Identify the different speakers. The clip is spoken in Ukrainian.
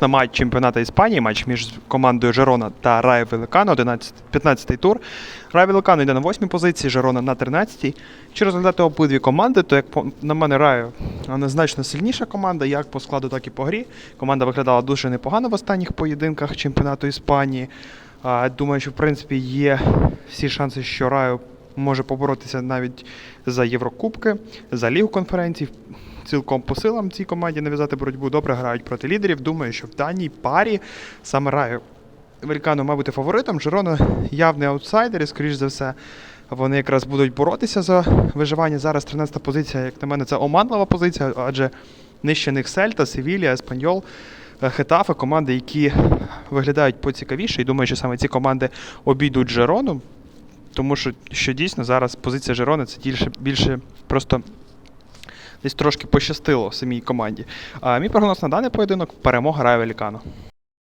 Speaker 1: на матч чемпіонату Іспанії, матч між командою Жерона та Райо Великано, 15-й тур. Райо Великано йде на 8-й позиції, Жерона на 13-й. Чи розглядати обидві команди, то як на мене Райо вона значно сильніша команда, як по складу, так і по грі. Команда виглядала дуже непогано в останніх поєдинках чемпіонату Іспанії. Думаю, що в принципі є всі шанси, що Райо може поборотися навіть за Єврокубки, за Лігу конференцій. Цілком по силам цій команді нав'язати боротьбу добре грають проти лідерів. Думаю, що в даній парі саме Райо Великано, мабуть, і фаворитом. Жерона явний аутсайдер, і, скоріш за все, вони якраз будуть боротися за виживання. Зараз 13-та позиція, як на мене, це оманлива позиція, адже нижче них Сельта, Севілія, Еспаньол, е, Хетафе, команди, які виглядають поцікавіше. І думаю, що саме ці команди обійдуть Жерону. Тому що, що дійсно зараз позиція Жерони це більше, більше просто десь трошки пощастило самій команді. А мій прогноз на даний поєдинок перемога Рая Велікано.